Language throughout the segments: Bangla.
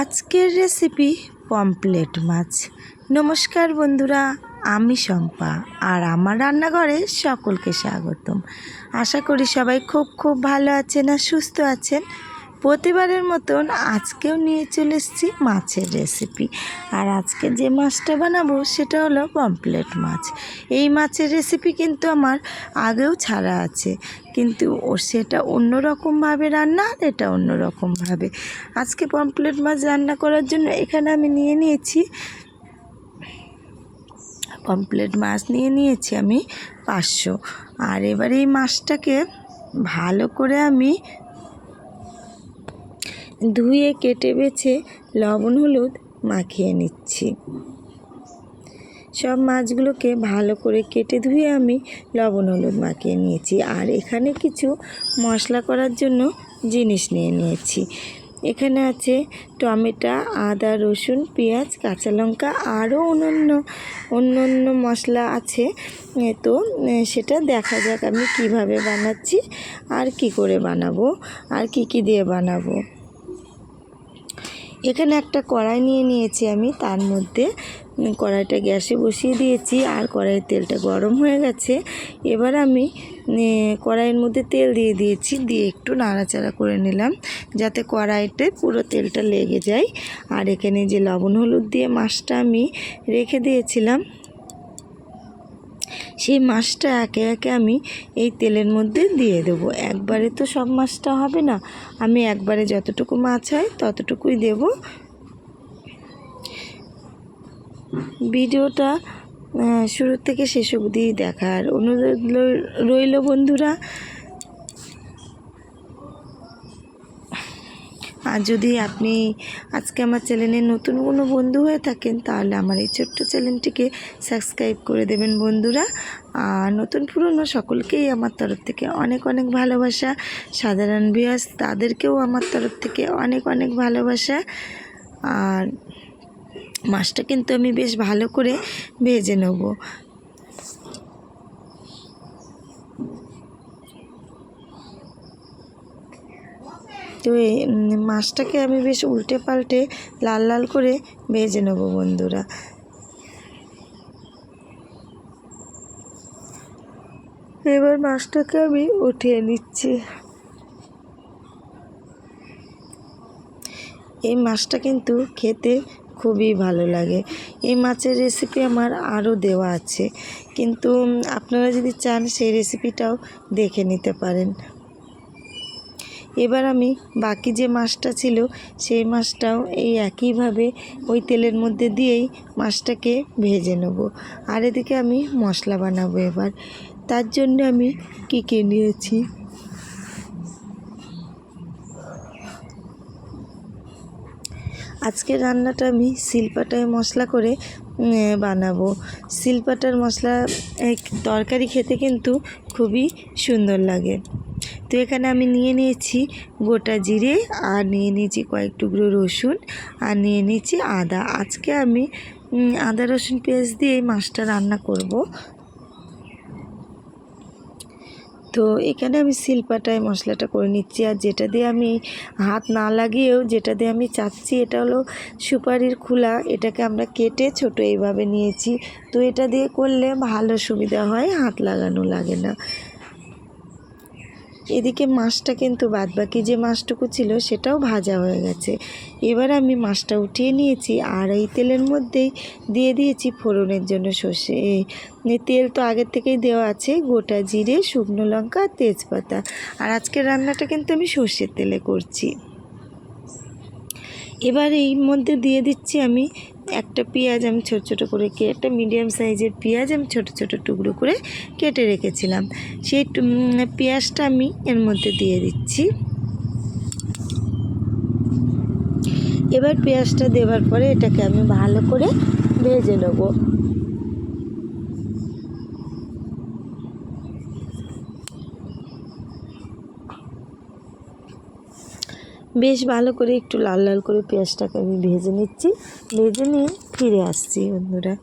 আজকের রেসিপি পমপ্লেট মাছ। নমস্কার বন্ধুরা, আমি শম্পা আর আমার রান্নাঘরে সকলকে স্বাগতম। আশা করি সবাই খুব খুব ভালো আছেন আর সুস্থ আছেন। প্রতিবারের মতন আজকেও নিয়ে চলে এসেছি মাছের রেসিপি। আর আজকে যে মাছটা বানাবো সেটা হলো পমপ্লেট মাছ। এই মাছের রেসিপি কিন্তু আমার আগেও ছাড়া আছে। কিন্তু ও সেটা অন্য রকমভাবে রান্না আর এটা অন্য রকমভাবে আজকে পমপ্লেট মাছ রান্না করার জন্য এখানে আমি নিয়ে নিয়েছি পমপ্লেট মাছ নিয়ে নিয়েছি আমি পাঁচশো। আর এবার এই মাছটাকে ভালো করে আমি ধুয়ে কেটে বেছে লবণ, হলুদ মাখিয়ে নিচ্ছি। সব মাছগুলোকে ভালো করে কেটে ধুয়ে আমি লবণ, হলুদ মাখিয়ে নিয়েছি। আর এখানে কিছু মশলা করার জন্য জিনিস নিয়ে নিয়েছি। এখানে আছে টমেটো, আদা, রসুন, পেঁয়াজ, কাঁচা লঙ্কা, আরও অন্যান্য অন্য অন্য মশলা আছে। তো সেটা দেখা যাক আমি কীভাবে বানাচ্ছি আর কি করে বানাবো, আর কি কি দিয়ে বানাবো। এখানে একটা কড়াই নিয়ে নিয়েছি আমি, তার মধ্যে কড়াইটা গ্যাসে বসিয়ে দিয়েছি আর কড়াইয়ের তেলটা গরম হয়ে গেছে। এবার আমি কড়াইয়ের মধ্যে তেল দিয়ে দিয়েছি, দিয়ে একটু নাড়াচাড়া করে নিলাম যাতে কড়াইতে পুরো তেলটা লেগে যায়। আর এখানে যে লবণ হলুদ দিয়ে মাছটা আমি রেখে দিয়েছিলাম সেই মাছটা একে একে আমি এই তেলের মধ্যে দিয়ে দেবো। একবারে তো সব মাছটা হবে না। আমি একবারে যতটুকু মাছ হয় ততটুকুই দেব। ভিডিওটা শুরু থেকে শেষ অবধি দেখার অনুরোধ রইল বন্ধুরা। আর যদি আপনি আজকে আমার চ্যানেলে নতুন কোনো বন্ধু হয়ে থাকেন, তাহলে আমার এই ছোট্ট চ্যানেলটিকে সাবস্ক্রাইব করে দেবেন বন্ধুরা। আর নতুন পুরনো সকলকেই আমার তরফ থেকে অনেক অনেক ভালোবাসা। সাধারণ বিয়াস তাদেরকেও আমার তরফ থেকে অনেক অনেক ভালোবাসা। আর মাছটা কিন্তু আমি বেশ ভালো করে ভেজে নেব। তো মাছটাকে আমি বেশ উল্টে পাল্টে লাল লাল করে ভেজে নেব বন্ধুরা। এবার মাছটাকে আমি উঠিয়ে নিচ্ছি। এই মাছটা কিন্তু খেতে খুবই ভালো লাগে। এই মাছের রেসিপি আমার আরও দেওয়া আছে। কিন্তু আপনারা যদি চান সেই রেসিপিটাও দেখে নিতে পারেন। এবার আমি বাকি যে মাছটা ছিল, সেই মাছটাও এই একইভাবে ওই তেলের মধ্যে দিয়েই মাছটাকে ভেজে নেব। আর এদিকে আমি মশলা বানাবো এবার। তার জন্য আমি কী কী নিয়েছি? আজকে রান্নাটা আমি শিলপাটায় মশলা করে বানাবো। শিলপাটার মশলা তরকারি খেতে কিন্তু খুবই সুন্দর লাগে। তো এখানে আমি নিয়ে নিয়েছি গোটা জিরে আর নিয়ে নিয়েছি কয়েক টুকরো রসুন আর নিয়ে নিয়েছি আদা। আজকে আমি আদা, রসুন, পেঁয়াজ দিয়ে মাছটা রান্না করব। তো এখানে আমি শিলপাটায় মশলাটা করে নিচ্ছি আর যেটা দিয়ে আমি হাত না লাগিয়েও যেটা দিয়ে আমি চাচ্ছি এটা হলো সুপারির খোলা। এটাকে আমরা কেটে ছোট এইভাবে নিয়েছি। তো এটা দিয়ে করলে ভালো সুবিধা হয়, হাত লাগানো লাগে না। এদিকে মাছটা কিন্তু বাদবাকি যে মাছটুকু ছিল সেটাও ভাজা হয়ে গেছে। এবার আমি মাছটা উঠিয়ে নিয়েছি, আর এই তেলের মধ্যেই দিয়ে দিয়েছি ফোড়নের জন্য সর্ষে। তেল তো আগের থেকেই দেওয়া আছে, গোটা জিরে, শুকনো লঙ্কা তেজপাতা। আর আজকের রান্নাটা কিন্তু আমি সর্ষের তেলে করছি। এবার এই মধ্যে দিয়ে দিচ্ছি আমি একটা পেঁয়াজ আমি ছোটো ছোটো করে কেটে একটা মিডিয়াম সাইজের পেঁয়াজ আমি ছোটো ছোটো টুকরো করে কেটে রেখেছিলাম। সেই পেঁয়াজটা আমি এর মধ্যে দিয়ে দিচ্ছি। এবার পেঁয়াজটা দেওয়ার পরে এটাকে আমি ভালো করে ভেজে নেব। বেশ ভালো করে একটু লাল লাল করে পেঁয়াজটাকে আমি ভেজে নিচ্ছি। ভেজে নিয়ে ফিরে আসছি বন্ধুরা।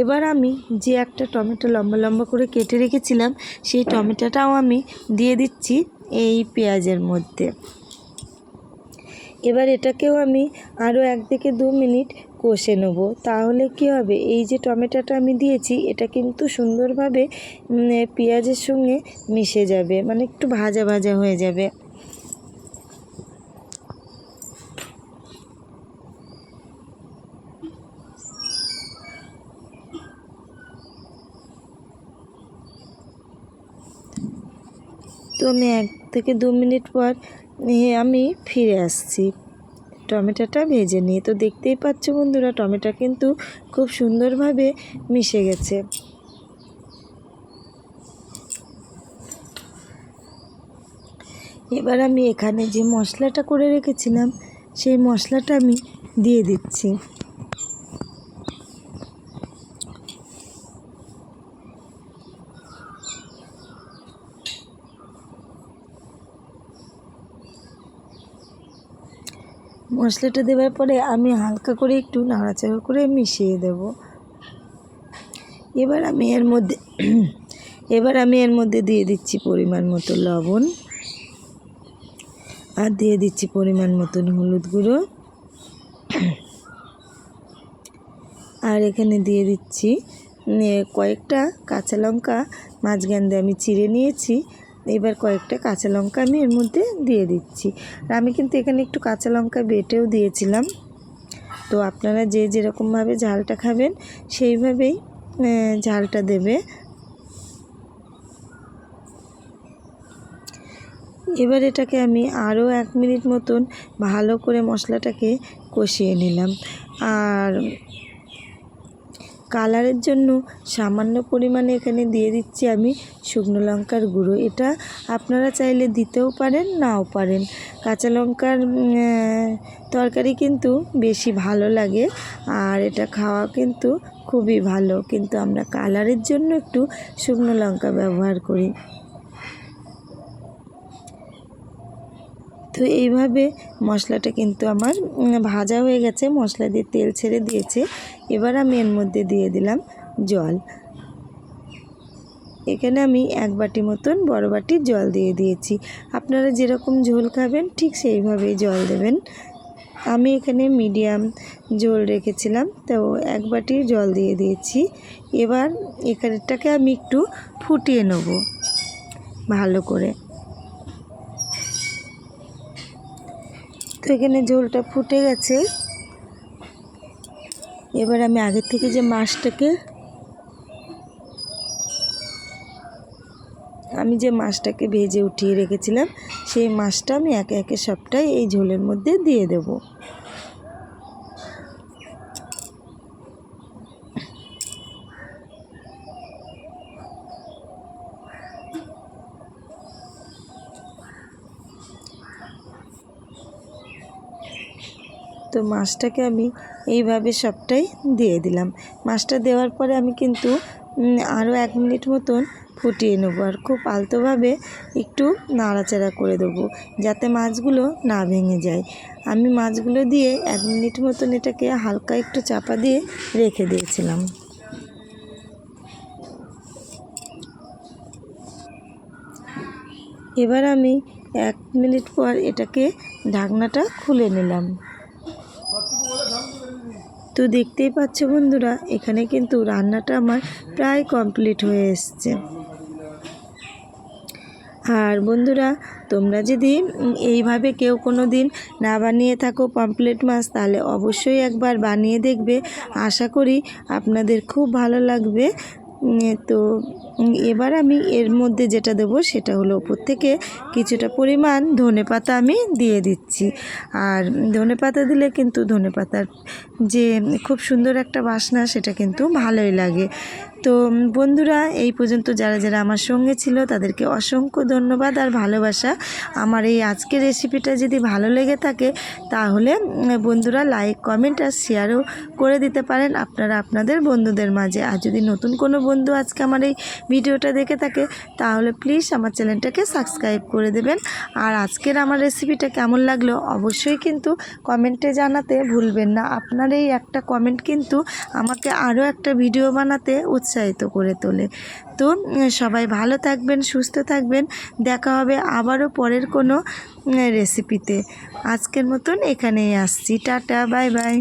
এবার আমি যে একটা টমেটো লম্বা লম্বা করে কেটে রেখেছিলাম, সেই টমেটোটাও আমি দিয়ে দিচ্ছি এই পেঁয়াজের মধ্যে। এবার এটাকেও আমি আরও এক থেকে দু মিনিট কষে নেব। তাহলে কি হবে? এই যে টমেটোটা আমি দিয়েছি, এটা কিন্তু সুন্দরভাবে পেঁয়াজের সঙ্গে মিশে যাবে মানে একটু ভাজা ভাজা হয়ে যাবে। তো আমি এক থেকে দু মিনিট পর আমি ফিরে আসছি। টমেটোটা ভেজে নিয়ে তো দেখতেই পাচ্ছ বন্ধুরা, টমেটো কিন্তু খুব সুন্দরভাবে মিশে গেছে। এবার আমি এখানে যে মশলাটা করে রেখেছিলাম, সেই মশলাটা আমি দিয়ে দিচ্ছি। মশলাটা দেওয়ার পরে আমি হালকা করে একটু নাড়াচাড়া করে মিশিয়ে দেব। এবার আমি এর মধ্যে এবার আমি এর মধ্যে দিয়ে দিচ্ছি পরিমাণ মতো লবণ। আর দিয়ে দিচ্ছি পরিমাণ মতন হলুদ গুঁড়ো। আর এখানে দিয়ে দিচ্ছি কয়েকটা কাঁচা লঙ্কা। মাঝখান দিয়ে আমি চিড়ে নিয়েছি। এবার কয়েকটা কাঁচা লঙ্কা আমি এর মধ্যে দিয়ে দিচ্ছি। আর আমি কিন্তু এখানে একটু কাঁচা লঙ্কা বেটেও দিয়েছিলাম। তো আপনারা যে যেরকমভাবে ঝালটা খাবেন, সেইভাবেই ঝালটা দেবে। এবার এটাকে আমি আরও এক মিনিট মতন ভালো করে মশলাটাকে কষিয়ে নিলাম। আর কালারের জন্য সামান্য পরিমাণে এখানে দিয়ে দিচ্ছি আমি শুকনো লঙ্কার গুঁড়ো। এটা আপনারা চাইলে দিতেও পারেন, নাও পারেন। কাঁচা লঙ্কার তরকারি কিন্তু বেশি ভালো লাগে আর এটা খাওয়া কিন্তু খুবই ভালো। কিন্তু আমরা কালারের জন্য একটু শুকনো লঙ্কা ব্যবহার করি। তো এইভাবে মশলাটা কিন্তু আমার ভাজা হয়ে গেছে। মশলা দিয়ে তেল ছেড়ে দিয়েছে। এবার আমি এর মধ্যে দিয়ে দিলাম জল। এখানে আমি এক বাটি মতন বড় বাটির জল দিয়ে দিয়েছি। আপনারা যেরকম ঝোল খাবেন, ঠিক সেইভাবেই জল দেবেন। আমি এখানে মিডিয়াম ঝোল রেখেছিলাম, তো এক বাটি জল দিয়ে দিয়েছি। এবার এখানটাকে আমি একটু ফুটিয়ে নেব, ভালো করে। তো এখানে ঝোলটা ফুটে গেছে। এবার আমি আগের থেকে যে মাছটাকে, আমি যে মাছটাকে ভেজে উঠিয়ে রেখেছিলাম, সেই মাছটা আমি একে একে সবটাই এই ঝোলের মধ্যে দিয়ে দেব। তো মাছটাকে আমি এইভাবে সবটাই দিয়ে দিলাম। মাছটা দেওয়ার পরে আমি কিন্তু আরও এক মিনিট মতন ফুটিয়ে নেব আর খুব আলতোভাবে একটু নাড়াচাড়া করে দেবো যাতে মাছগুলো না ভেঙে যায়। আমি মাছগুলো দিয়ে এক মিনিট মতন এটাকে হালকা একটু চাপা দিয়ে রেখে দিয়েছিলাম। এবার আমি এক মিনিট পর এটাকে ঢাকনাটা খুলে নিলাম। তো দেখতেই পাচ্ছ বন্ধুরা, এখানে কিন্তু রান্নাটা আমার প্রায় কমপ্লিট হয়ে এসছে। আর বন্ধুরা, তোমরা যদি এইভাবে কেউ কোনো দিন না বানিয়ে থাকো পমপ্লেট মাছ, তাহলে অবশ্যই একবার বানিয়ে দেখবে। আশা করি আপনাদের খুব ভালো লাগবে। তো এবার আমি এর মধ্যে যেটা দেবো সেটা হলো ওপর থেকে কিছুটা পরিমাণ ধনে পাতা আমি দিয়ে দিচ্ছি। আর ধনে পাতা দিলে কিন্তু ধনে পাতার যে খুব সুন্দর একটা বাসনা সেটা কিন্তু ভালোই লাগে। তো বন্ধুরা, এই পর্যন্ত যারা যারা আমার সঙ্গে ছিল তাদেরকে অসংখ্য ধন্যবাদ আর ভালোবাসা। আমার এই আজকের রেসিপিটা যদি ভালো লেগে থাকে তাহলে বন্ধুরা লাইক, কমেন্ট আর শেয়ারও করে দিতে পারেন আপনারা আপনাদের বন্ধুদের মাঝে। আর যদি নতুন কোনো বন্ধু আজকে আমার এই ভিডিওটা দেখে থাকে তাহলে প্লিজ আমার চ্যানেলটাকে সাবস্ক্রাইব করে দেবেন। আর আজকের আমার রেসিপিটা কেমন লাগল অবশ্যই কিন্তু কমেন্টে জানাতে ভুলবেন না। আপনার এই একটা কমেন্ট কিন্তু আমাকে আরও একটা ভিডিও বানাতে উৎসাহ উৎসাহিত করে তোলে। তো সবাই ভালো থাকবেন, সুস্থ থাকবেন। দেখা হবে আবারও পরের কোনো রেসিপিতে আজকের মতন এখানেই আসছি। টাটা, বাই বাই।